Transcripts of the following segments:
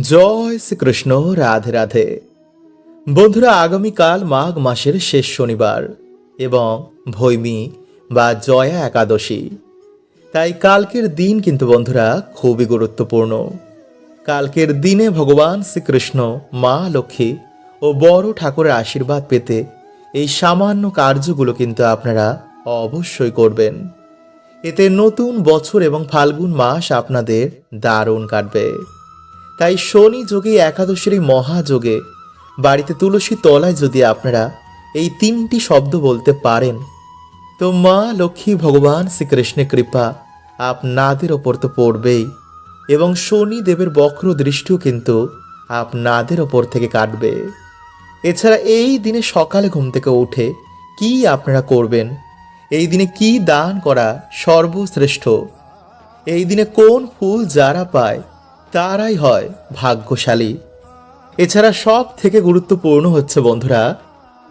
জয় শ্রীকৃষ্ণ, রাধে রাধে। বন্ধুরা, আগামীকাল মাঘ মাসের শেষ শনিবার এবং ভৈমী বা জয়া একাদশী। তাই কালকের দিন কিন্তু বন্ধুরা খুবই গুরুত্বপূর্ণ। কালকের দিনে ভগবান শ্রীকৃষ্ণ, মা লক্ষ্মী ও বড় ঠাকুরের আশীর্বাদ পেতে এই সামান্য কার্যগুলো কিন্তু আপনারা অবশ্যই করবেন। এতে নতুন বছর এবং ফাল্গুন মাস আপনাদের দারুণ কাটবে। তাই শনি যোগে, একাদশীর মহাযোগে, বাড়িতে তুলসী তলায় যদি আপনারা এই তিনটি শব্দ বলতে পারেন, তো মা লক্ষ্মী ভগবান শ্রীকৃষ্ণের কৃপা আপনাদের ওপর তো পড়বেই। এবং শনি দেবের বক্র দৃষ্টিও কিন্তু আপনাদের ওপর থেকে কাটবে। এছাড়া এই দিনে সকালে ঘুম থেকে উঠে কি আপনারা করবেন? এই দিনে কি দান করা সর্বশ্রেষ্ঠ? এই দিনে কোন ফুল যারা পায় তারাই হয় ভাগ্যশালী। এছাড়া সব থেকে গুরুত্বপূর্ণ হচ্ছে, বন্ধুরা,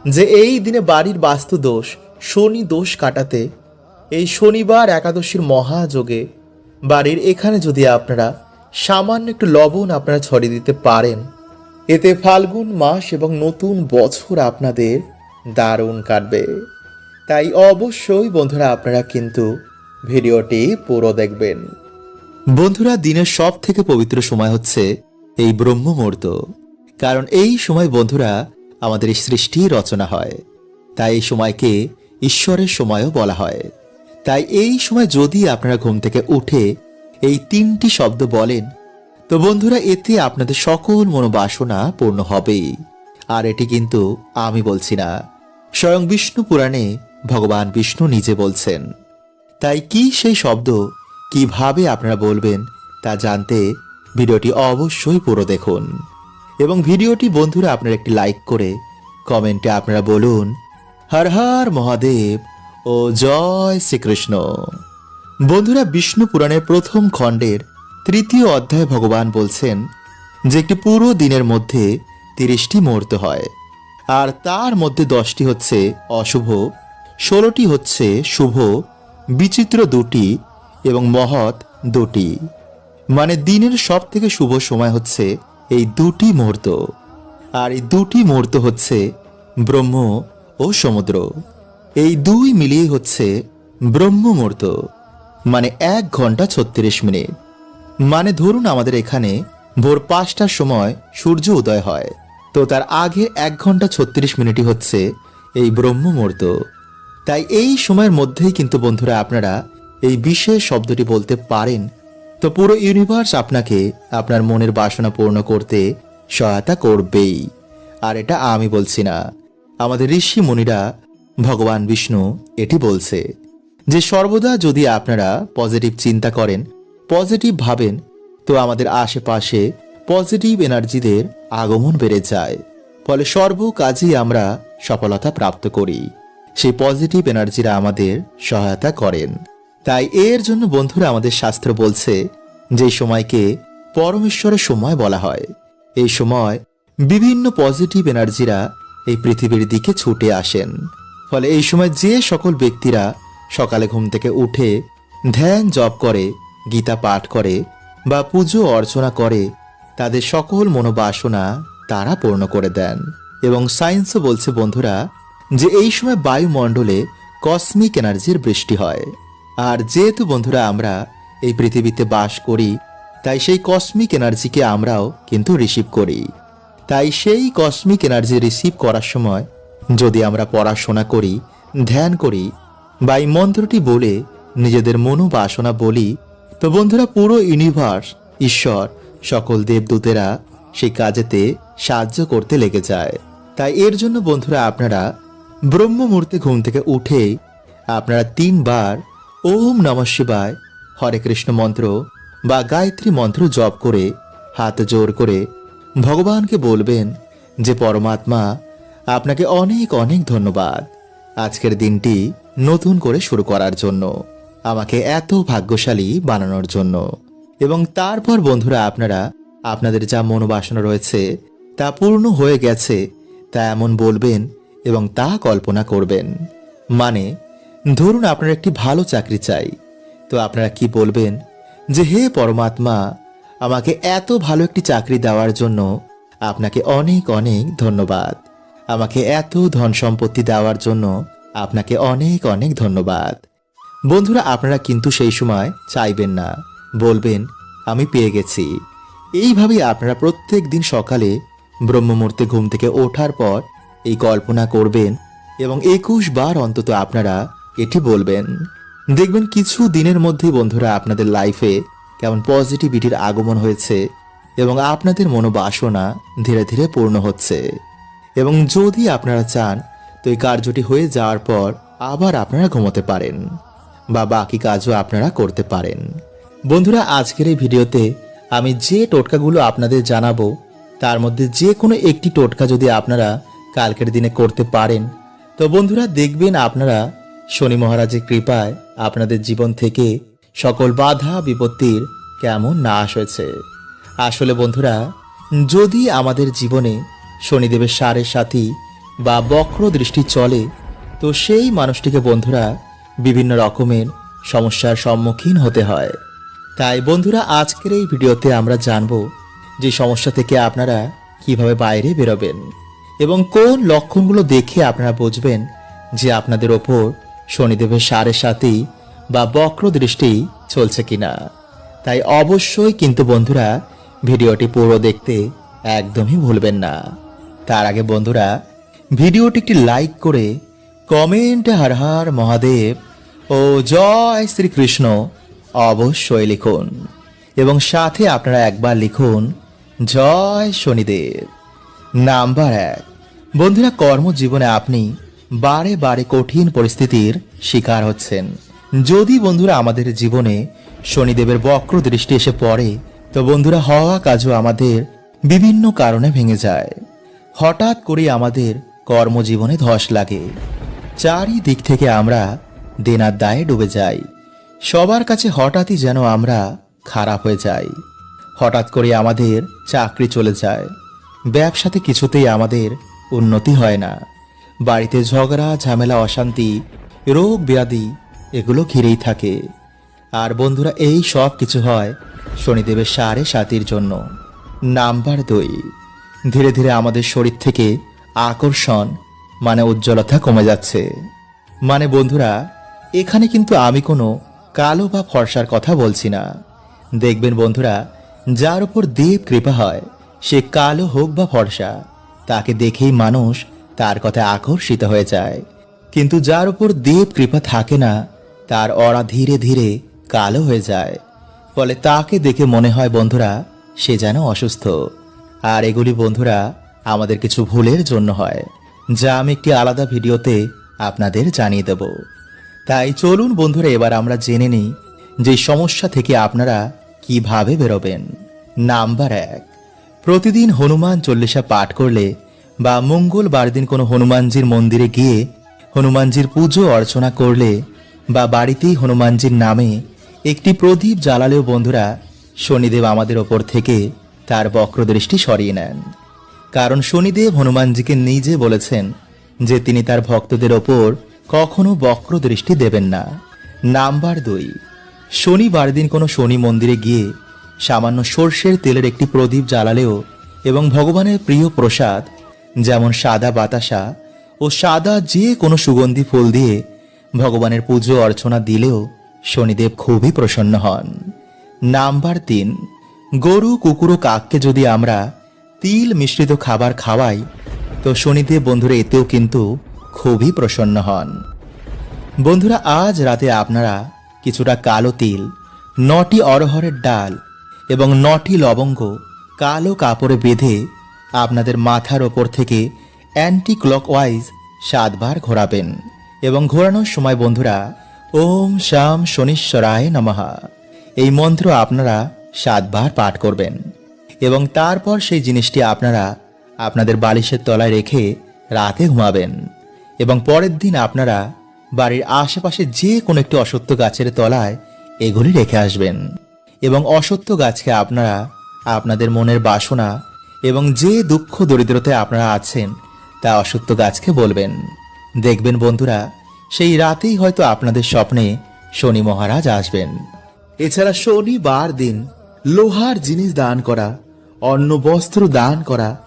যে এই দিনে বাড়ির বাস্তু দোষ, শনি দোষ কাটাতে, এই শনিবার একাদশীর মহাযোগে বাড়ির এখানে যদি আপনারা সামান্য একটু লবণ আপনারা ছড়িয়ে দিতে পারেন, এতে ফাল্গুন মাস এবং নতুন বছর আপনাদের দারুণ কাটবে। তাই অবশ্যই, বন্ধুরা, আপনারা কিন্তু ভিডিওটি পুরো দেখবেন। বন্ধুরা, দিনের সব থেকে পবিত্র সময় হচ্ছে এই ব্রহ্ম মুহূর্ত কারণ এই সময় বন্ধুরা, আমাদের সৃষ্টি রচনা হয়। তাই এই সময়কে ঈশ্বরের সময়ও বলা হয়। তাই এই সময় যদি আপনারা ঘুম থেকে উঠে এই তিনটি শব্দ বলেন, তো বন্ধুরা, এতে আপনাদের সকল মনোবাসনা পূর্ণ হবেই। আর এটি কিন্তু আমি বলছি না, স্বয়ং বিষ্ণু পুরাণে ভগবান বিষ্ণু নিজে বলছেন। তাই কি সেই শব্দ কীভাবে আপনারা বলবেন তা জানতে ভিডিওটি অবশ্যই পুরো দেখুন। এবং ভিডিওটি বন্ধুরা আপনারা একটি লাইক করে কমেন্টে আপনারা বলুন, হর হর মহাদেব ও জয় শ্রীকৃষ্ণ। বন্ধুরা বিষ্ণু পুরাণের প্রথম খণ্ডের তৃতীয় অধ্যায়ে ভগবান বলছেন যে একটি পুরো দিনের মধ্যে তিরিশটি মুহূর্ত হয়, আর তার মধ্যে দশটি হচ্ছে অশুভ, ষোলোটি হচ্ছে শুভ, বিচিত্র দুটি এবং মহৎ দুটি। মানে দিনের সব থেকে শুভ সময় হচ্ছে এই দুটি মুহূর্ত। আর এই দুটি মুহূর্ত হচ্ছে ব্রহ্ম ও সমুদ্র। এই দুই মিলিয়ে হচ্ছে ব্রহ্ম মুহূর্ত। মানে এক ঘণ্টা ছত্রিশ মিনিট। মানে ধরুন আমাদের এখানে ভোর পাঁচটার সময় সূর্য উদয় হয়। তো তার আগে এক ঘণ্টা ছত্রিশ মিনিটই হচ্ছে এই ব্রহ্ম মুহূর্ত। তাই এই সময়ের মধ্যেই কিন্তু বন্ধুরা আপনারা এই বিশেষ শব্দটি বলতে পারেন। তো পুরো ইউনিভার্স আপনাকে আপনার মনের বাসনা পূর্ণ করতে সহায়তা করবেই। আর এটা আমি বলছি না। আমাদের ঋষি মুনিরা, ভগবান বিষ্ণু এটি বলছে যে, সর্বদা যদি আপনারা পজিটিভ চিন্তা করেন পজিটিভ ভাবেন, তো আমাদের আশেপাশে পজিটিভ এনার্জিদের আগমন বেড়ে যায়। ফলে সর্ব কাজেই আমরা সফলতা প্রাপ্ত করি। সেই পজিটিভ এনার্জিরা আমাদের সহায়তা করেন। তাই এর জন্য বন্ধুরা আমাদের শাস্ত্র বলছে, যে সময়কে পরমেশ্বরের সময় বলা হয়। এই সময় বিভিন্ন পজিটিভ এনার্জিরা এই পৃথিবীর দিকে ছুটে আসেন। ফলে এই সময় যে সকল ব্যক্তিরা সকালে ঘুম থেকে উঠে ধ্যান জপ করে, গীতা পাঠ করে বা পুজো অর্চনা করে, তাদের সকল মনোবাসনা তারা পূর্ণ করে দেন। এবং সায়েন্সও বলছে বন্ধুরা, যে এই সময় বায়ুমণ্ডলে কসমিক এনার্জির বৃষ্টি হয়। আর যেহেতু বন্ধুরা আমরা এই পৃথিবীতে বাস করি, তাই সেই কসমিক এনার্জিকে আমরাও কিন্তু রিসিভ করি। তাই সেই কসমিক এনার্জি রিসিভ করার সময় যদি আমরা পড়াশোনা করি, ধ্যান করি বা এই মন্ত্রটি বলে নিজেদের মনোবাসনা বলি, তো বন্ধুরা পুরো ইউনিভার্স ঈশ্বর, সকল দেবদূতেরা সেই কাজেতে সাহায্য করতে লেগে যায়। তাই এর জন্য বন্ধুরা আপনারা ব্রহ্ম মুহূর্তে ঘুম থেকে উঠেই আপনারা তিনবার ওম নমঃ শিবায়। হরে কৃষ্ণ মন্ত্র বা গায়ত্রী মন্ত্র জপ করে, হাত জোর করে ভগবানকে বলবেন যে, পরমাত্মা, আপনাকে অনেক অনেক ধন্যবাদ। আজকের দিনটি নতুন করে শুরু করার জন্য, আমাকে এত ভাগ্যশালী বানানোর জন্য। এবং তারপর বন্ধুরা, আপনারা, আপনাদের যা মনোবাসনা রয়েছে তা পূর্ণ হয়ে গেছে, তা এমন বলবেন এবং তা কল্পনা করবেন। মানে ধরুন আপনার একটি ভালো চাকরি চাই। তো আপনারা কি বলবেন যে, হে পরমাত্মা, আমাকে এত ভালো একটি চাকরি দেওয়ার জন্য আপনাকে অনেক অনেক ধন্যবাদ। আমাকে এত ধন সম্পত্তি দেওয়ার জন্য আপনাকে অনেক অনেক ধন্যবাদ। বন্ধুরা, আপনারা কিন্তু সেই সময় চাইবেন না। বলবেন, আমি পেয়ে গেছি। এইভাবেই আপনারা প্রত্যেক দিন সকালে ব্রহ্মমূর্তে ঘুম থেকে ওঠার পর এই কল্পনা করবেন এবং একুশ বার অন্তত আপনারা এটি বলবেন, দেখবেন কিছু দিনের মধ্যেই বন্ধুরা আপনাদের লাইফে কেমন পজিটিভিটির আগমন হয়েছে এবং আপনাদের মনোবাসনা ধীরে ধীরে পূর্ণ হচ্ছে। এবং যদি আপনারা চান, তো এই কার্যটি হয়ে যাওয়ার পর আবার আপনারা ঘুমোতে পারেন বা বাকি কাজও আপনারা করতে পারেন। বন্ধুরা, আজকের এই ভিডিওতে আমি যে টোটকাগুলো আপনাদের জানাব, তার মধ্যে যে কোনো একটি টোটকা যদি আপনারা কালকের দিনে করতে পারেন, তো বন্ধুরা, দেখবেন আপনারা শনি মহারাজের কৃপায় আপনাদের জীবন থেকে সকল বাধা বিপত্তির কেমন নাশ হয়েছে। আসলে বন্ধুরা, যদি আমাদের জীবনে শনিদেবের সারের সাথী বা বক্র দৃষ্টি চলে, তো সেই মানুষটিকে বন্ধুরা বিভিন্ন রকমের সমস্যার সম্মুখীন হতে হয়। তাই বন্ধুরা, আজকের এই ভিডিওতে আমরা জানব যে সমস্যা থেকে আপনারা কীভাবে বাইরে বেরোবেন এবং কোন লক্ষণগুলো দেখে আপনারা বুঝবেন যে আপনাদের ওপর শনিদেবের সাড়ে সাথেই বা বক্র দৃষ্টি চলছে কিনা। তাই অবশ্যই কিন্তু বন্ধুরা ভিডিওটি পুরো দেখতে একদমই ভুলবেন না। তার আগে বন্ধুরা, ভিডিওটি একটি লাইক করে কমেন্টে হর হর মহাদেব ও জয় শ্রীকৃষ্ণ অবশ্যই লিখুন এবং সাথে আপনারা একবার লিখুন জয় শনিদেব। নাম্বার এক, বন্ধুরা কর্মজীবনে আপনি বারে বারে কঠিন পরিস্থিতির শিকার হচ্ছেন। যদি বন্ধুরা আমাদের জীবনে শনিদেবের বক্র দৃষ্টি এসে পড়ে, তো বন্ধুরা হওয়া কাজও আমাদের বিভিন্ন কারণে ভেঙে যায়। হঠাৎ করে আমাদের কর্মজীবনে ধস লাগে। চারিদিক থেকে আমরা দেনার দায়ে ডুবে যাই। সবার কাছে হঠাৎই যেন আমরা খারাপ হয়ে যাই। হঠাৎ করে আমাদের চাকরি চলে যায়। ব্যবসাতে কিছুতেই আমাদের উন্নতি হয় না। বাড়িতে ঝগড়া, ঝামেলা, অশান্তি, রোগ, ব্যাধি, এগুলো ঘিরেই থাকে। আর বন্ধুরা, এই সব কিছু হয় শনিদেবের সাড়ে সাতির জন্য। নাম্বার দুই, ধীরে ধীরে আমাদের শরীর থেকে আকর্ষণ মানে উজ্জ্বলতা কমে যাচ্ছে। মানে বন্ধুরা, এখানে কিন্তু আমি কোনো কালো বা ফর্সার কথা বলছি না। দেখবেন বন্ধুরা, যার উপর দেব কৃপা হয়, সে কালো হোক বা ফর্সা, তাকে দেখেই মানুষ তার কথা আকর্ষিত হয়ে যায়। কিন্তু যার উপর দেব কৃপা থাকে না, তার অরা ধীরে ধীরে কালো হয়ে যায়। ফলে তাকে দেখে মনে হয়, বন্ধুরা, সে যেন অসুস্থ। আর এগুলি, বন্ধুরা, আমাদের কিছু ভুলের জন্য হয়, যা আমি একটি আলাদা ভিডিওতে আপনাদের জানিয়ে দেব। তাই চলুন, বন্ধুরা, এবার আমরা জেনে নিই যে সমস্যা থেকে আপনারা কীভাবে বেরোবেন। নাম্বার এক, প্রতিদিন হনুমান চল্লিশা পাঠ করলে বা মঙ্গলবার দিন কোনো হনুমানজির মন্দিরে গিয়ে হনুমানজির পুজো অর্চনা করলে বা বাড়িতেই হনুমানজির নামে একটি প্রদীপ জ্বালালেও বন্ধুরা শনিদেব আমাদের ওপর থেকে তার বক্রদৃষ্টি সরিয়ে নেন। কারণ শনিদেব হনুমানজিকে নিজে বলেছেন যে তিনি তার ভক্তদের ওপর কখনো বক্র দৃষ্টি দেবেন না। নাম্বার দুই, শনিবার দিন কোনো শনি মন্দিরে গিয়ে সামান্য সর্ষের তেলের একটি প্রদীপ জ্বালালেও এবং ভগবানের প্রিয় প্রসাদ যেমন সাদা বাতাসা ও সাদা যে কোনো সুগন্ধি ফুল দিয়ে ভগবানের পুজো অর্চনা দিলেও শনিদেব খুবই প্রসন্ন হন। নাম্বার তিন, গরু, কুকুর ও কাককে যদি আমরা তিল মিশ্রিত খাবার খাওয়াই, তো শনিদেব বন্ধুরা এতেও কিন্তু খুবই প্রসন্ন হন। বন্ধুরা, আজ রাতে আপনারা কিছুটা কালো তিল, নটি অরহরের ডাল এবং নটি লবঙ্গ কালো কাপড়ে বেঁধে আপনাদের মাথার ওপর থেকে অ্যান্টি ক্লকওয়াইজ সাতবার ঘোরাবেন। এবং ঘোরানোর সময় বন্ধুরা, ওম শাম শনিশ্বরায় নমহা এই মন্ত্র আপনারা সাতবার পাঠ করবেন। এবং তারপর সেই জিনিসটি আপনারা আপনাদের বালিশের তলায় রেখে রাতে ঘুমাবেন। এবং পরের দিন আপনারা বাড়ির আশেপাশে যে কোনো একটি অসত্য গাছের তলায় এগুলি রেখে আসবেন। এবং অসত্য গাছকে আপনারা আপনাদের মনের বাসনা এবং যে দুঃখ দরিদ্রতায় আপনারা আছেন, তা অসত্য গাছকে বলবেন। দেখবেন বন্ধুরা, সেই রাতেই হয়তো আপনাদের স্বপ্নে শনি মহারাজ আসবেন। এছাড়া শনিবার দিন লোহার জিনিস দান করা, অন্ন বস্ত্র দান করা,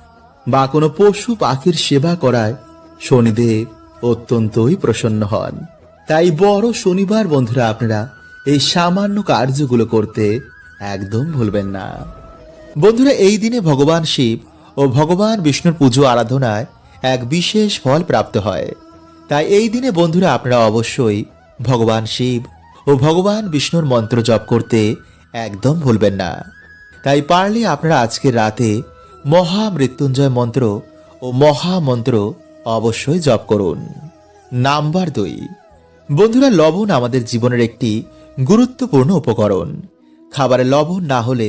বা কোনো পশু পাখির সেবা করায় শনিদেব অত্যন্তই প্রসন্ন হন। তাই বড় শনিবার বন্ধুরা আপনারা এই সামান্য কার্যগুলো করতে একদম ভুলবেন না। বন্ধুরা, এই দিনে ভগবান শিব ও ভগবান বিষ্ণুর পুজো আরাধনায় এক বিশেষ ফল প্রাপ্ত হয়। তাই এই দিনে বন্ধুরা, আপনারা অবশ্যই ভগবান শিব ও ভগবান বিষ্ণুর মন্ত্র জপ করতে একদম ভুলবেন না। তাই পারলে আপনারা আজকের রাতে মহা মৃত্যুঞ্জয় মন্ত্র ও মহামন্ত্র অবশ্যই জপ করুন। নাম্বার দুই। বন্ধুরা, লবণ আমাদের জীবনের একটি গুরুত্বপূর্ণ উপকরণ। খাবারে লবণ না হলে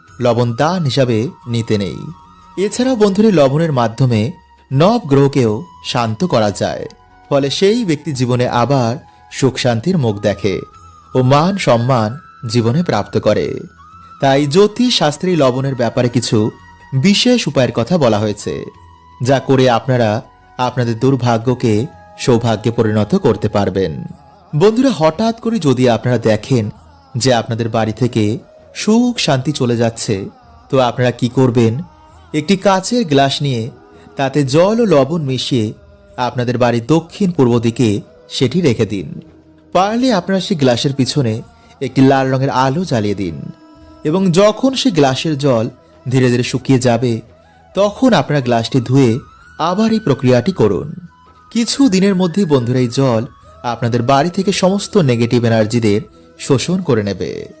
লবণ দান হিসাবে নিতে নেই। এছাড়াও বন্ধুরা লবণের মাধ্যমে নব গ্রহকেও শান্ত করা যায়। ফলে সেই ব্যক্তি জীবনে আবার সুখ শান্তির মুখ দেখে ও মান সম্মান জীবনে প্রাপ্ত করে। তাই জ্যোতিষ শাস্ত্রী লবণের ব্যাপারে কিছু বিশেষ উপায়ের কথা বলা হয়েছে, যা করে আপনারা আপনাদের দুর্ভাগ্যকে সৌভাগ্যে পরিণত করতে পারবেন। বন্ধুরা, হঠাৎ করে যদি আপনারা দেখেন যে আপনাদের বাড়ি থেকে সুখ, শান্তি চলে যাচ্ছে। তো আপনারা কি করবেন? একটি কাচের গ্লাস নিয়ে তাতে জল ও লবণ মিশিয়ে আপনাদের বাড়ির দক্ষিণ পূর্ব দিকে সেটি রেখে দিন। পারলে আপনারা সেই গ্লাসের পিছনে একটি লাল রঙের আলো জ্বালিয়ে দিন এবং যখন সেই গ্লাসের জল ধীরে ধীরে শুকিয়ে যাবে, তখন আপনারা গ্লাসটি ধুয়ে আবার এই প্রক্রিয়াটি করুন। কিছু দিনের মধ্যেই বন্ধুরা এই জল আপনাদের বাড়ি থেকে সমস্ত নেগেটিভ এনার্জিদের শোষণ করে নেবে।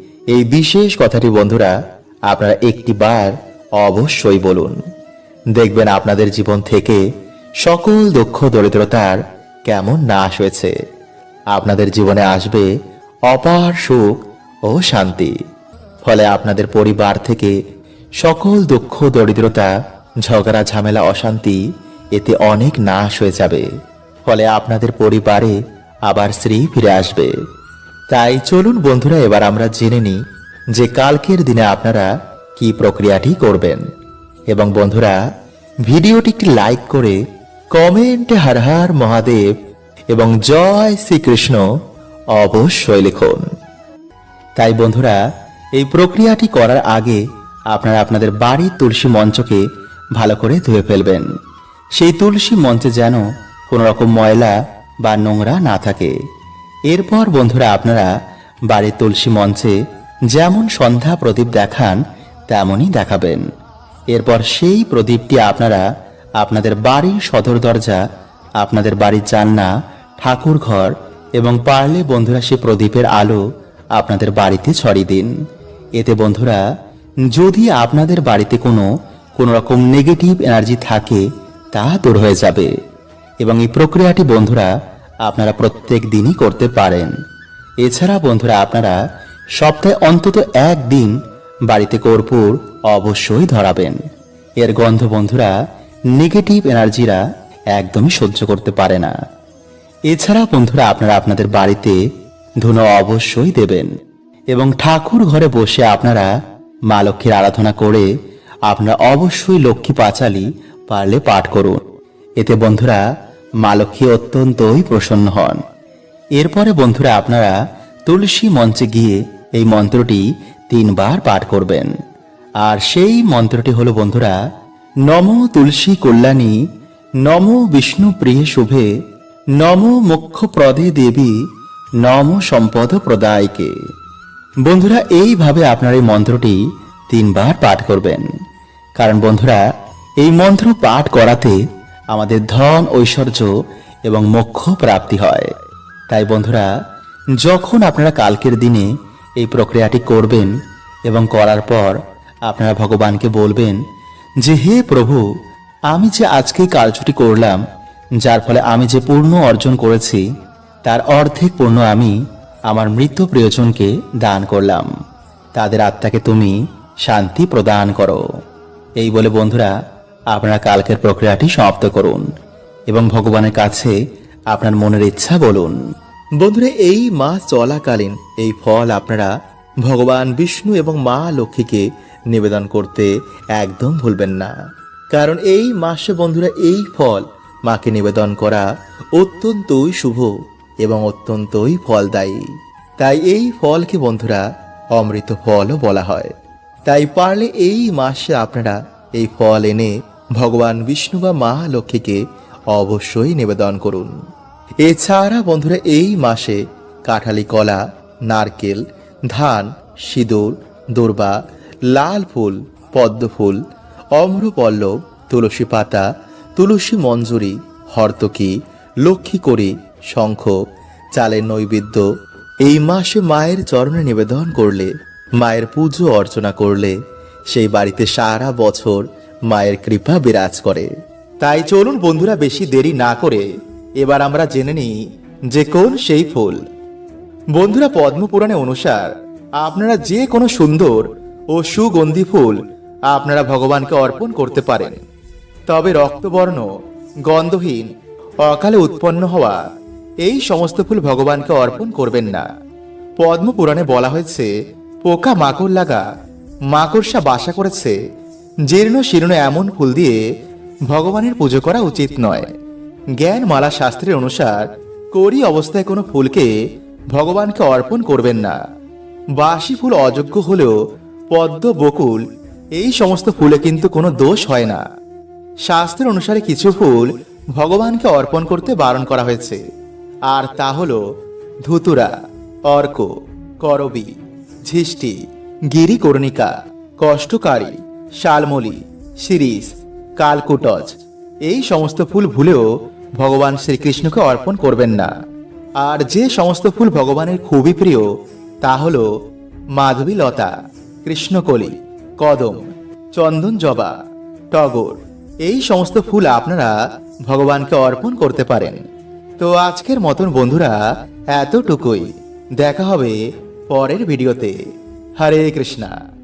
এই বিশেষ কথাটি বন্ধুরা, আপনারা একটি বার অবশ্যই বলুন। দেখবেন আপনাদের জীবন থেকে সকল দুঃখ, দরিদ্রতার কেমন নাশ হয়েছে। আপনাদের জীবনে আসবে অপার সুখ ও শান্তি। ফলে আপনাদের পরিবার থেকে সকল দুঃখ, দরিদ্রতা, ঝগড়া, ঝামেলা, অশান্তি এতে অনেক নাশ হয়ে যাবে। ফলে আপনাদের পরিবারে আবার স্ত্রী ফিরে আসবে। তাই চলুন বন্ধুরা, এবার আমরা জেনে নিই যে কালকের দিনে আপনারা কি প্রক্রিয়াটি করবেন। এবং বন্ধুরা ভিডিওটি লাইক করে কমেন্টে হর হর মহাদেব এবং জয় শ্রীকৃষ্ণ অবশ্যই লিখুন। তাই বন্ধুরা, এই প্রক্রিয়াটি করার আগে আপনারা আপনাদের বাড়ির তুলসী মঞ্চকে ভালো করে ধুয়ে ফেলবেন। সেই তুলসী মঞ্চে যেন কোনো রকম ময়লা বা নোংরা না থাকে। এরপর বন্ধুরা আপনারা বাড়ির তুলসী মঞ্চে যেমন সন্ধ্যা প্রদীপ দেখান, তেমনই দেখাবেন। এরপর সেই প্রদীপটি আপনারা আপনাদের বাড়ির সদর দরজা, আপনাদের বাড়ির জান্না ঠাকুর ঘর এবং পারলে বন্ধুরা সে প্রদীপের আলো আপনাদের বাড়িতে ছড়িয়ে দিন। এতে বন্ধুরা যদি আপনাদের বাড়িতে কোনো কোনো রকম নেগেটিভ এনার্জি থাকে, তা দূর হয়ে যাবে। এবং এই প্রক্রিয়াটি বন্ধুরা আপনারা প্রত্যেক দিনই করতে পারেন। এছাড়া বন্ধুরা, আপনারা সপ্তাহে অন্তত একদিন বাড়িতে কর্পূর অবশ্যই ধরাবেন। এর গন্ধ বন্ধুরা নেগেটিভ এনার্জিরা একদমই সহ্য করতে পারে না। এছাড়া বন্ধুরা, আপনারা আপনাদের বাড়িতে ধুনো অবশ্যই দেবেন এবং ঠাকুর ঘরে বসে আপনারা মা লক্ষ্মীর আরাধনা করে আপনারা অবশ্যই লক্ষ্মী পাঁচালী পারলে পাঠ করুন। এতে বন্ধুরা মা অত্যন্তই প্রসন্ন হন। এরপরে বন্ধুরা আপনারা তুলসী মঞ্চে গিয়ে এই মন্ত্রটি তিনবার পাঠ করবেন। আর সেই মন্ত্রটি হলো বন্ধুরা, নম তুলসী কল্যাণী, নম বিষ্ণু প্রিয় শুভে, নম মুখ্য প্রদে দেবী, নম সম্পদ প্রদায়কে। বন্ধুরা, এইভাবে আপনার এই মন্ত্রটি তিনবার পাঠ করবেন। কারণ বন্ধুরা, এই মন্ত্র পাঠ করাতে আমাদের ধন, ঐশ্বর্য এবং মোক্ষ প্রাপ্তি হয়। তাই বন্ধুরা, যখন আপনারা কালকের দিনে এই প্রক্রিয়াটি করবেন এবং করার পর আপনারা ভগবানকে বলবেন যে, হে প্রভু, আমি যে আজকে কার্যটি করলাম, যার ফলে আমি যে পূর্ণ অর্জন করেছি, তার অর্ধেক পূর্ণ আমি আমার মৃত প্রিয়জনকে দান করলাম। তাদের আত্মাকে তুমি শান্তি প্রদান করো। এই বলে বন্ধুরা আপনারা কালকের প্রক্রিয়াটি সমাপ্ত করুন এবং ভগবানের কাছে আপনার মনের ইচ্ছা বলুন। বন্ধুরা, এই মাস চলাকালীন এই ফল আপনারা ভগবান বিষ্ণু এবং মা লক্ষ্মীকে নিবেদন করতে একদম ভুলবেন না। কারণ এই মাসে বন্ধুরা, এই ফল মাকে নিবেদন করা অত্যন্তই শুভ এবং অত্যন্তই ফলদায়ী। তাই এই ফলকে বন্ধুরা, অমৃত ফলও বলা হয়। তাই পারলে এই মাসে আপনারা এই ফল এনে ভগবান বিষ্ণু বা মা লক্ষ্মীকে অবশ্যই নিবেদন করুন। এছাড়া বন্ধুরা, এই মাসে কাঁঠালি কলা, নারকেল, ধান, সিঁদুর, দূর্বা, লাল ফুল, পদ্ম ফুল, অম্রপল্লব, তুলসী পাতা, তুলসী মঞ্জুরি, হর্তকি, লক্ষ্মী করি শঙ্খ, চালের নৈবেদ্য, এই মাসে মায়ের চরণে নিবেদন করলে, মায়ের পুজো অর্চনা করলে, সেই বাড়িতে সারা বছর মায়ের কৃপা বিরাজ করে। তাই চলুন বন্ধুরা বেশি দেরি না করে এবার আমরা জেনে নিই যে কোন সেই ফুল। বন্ধুরা পদ্মপুরাণে অনুসার আপনারা যে কোনো সুন্দর ও সুগন্ধি ফুল আপনারা ভগবানকে অর্পণ করতে পারেন। তবে রক্তবর্ণ, গন্ধহীন, অকালে উৎপন্ন হওয়া এই সমস্ত ফুল ভগবানকে অর্পণ করবেন না। পদ্মপুরাণে বলা হয়েছে, পোকা মাকড় লাগা, মাকড়সা বাসা করেছে জীর্ণ শীর্ণ এমন ফুল দিয়ে ভগবানের পুজো করা উচিত নয়। জ্ঞান মালা শাস্ত্রের অনুসার করি অবস্থায় কোনো ফুলকে ভগবানকে অর্পণ করবেন না। বাসি ফুল অযোগ্য হলেও পদ্ম, বকুল এই সমস্ত ফুলে কিন্তু কোনো দোষ হয় না। শাস্ত্রের অনুসারে কিছু ফুল ভগবানকে অর্পণ করতে বারণ করা হয়েছে। আর তা হল ধুতুরা, অর্ক, করবি ঝিষ্টি গিরিকর্ণিকা, কষ্টকারী শালমলি, শিরিষ, কালকুটজ, এই সমস্ত ফুল ভুলেও ভগবান শ্রীকৃষ্ণকে অর্পণ করবেন না। আর যে সমস্ত ফুল ভগবানের খুবই প্রিয়, তা হল মাধবী লতা, কৃষ্ণকলি, কদম, চন্দন জবা, টগর। এই সমস্ত ফুল আপনারা ভগবানকে অর্পণ করতে পারেন। তো আজকের মতন বন্ধুরা, এতটুকুই। দেখা হবে পরের ভিডিওতে। হরে কৃষ্ণা।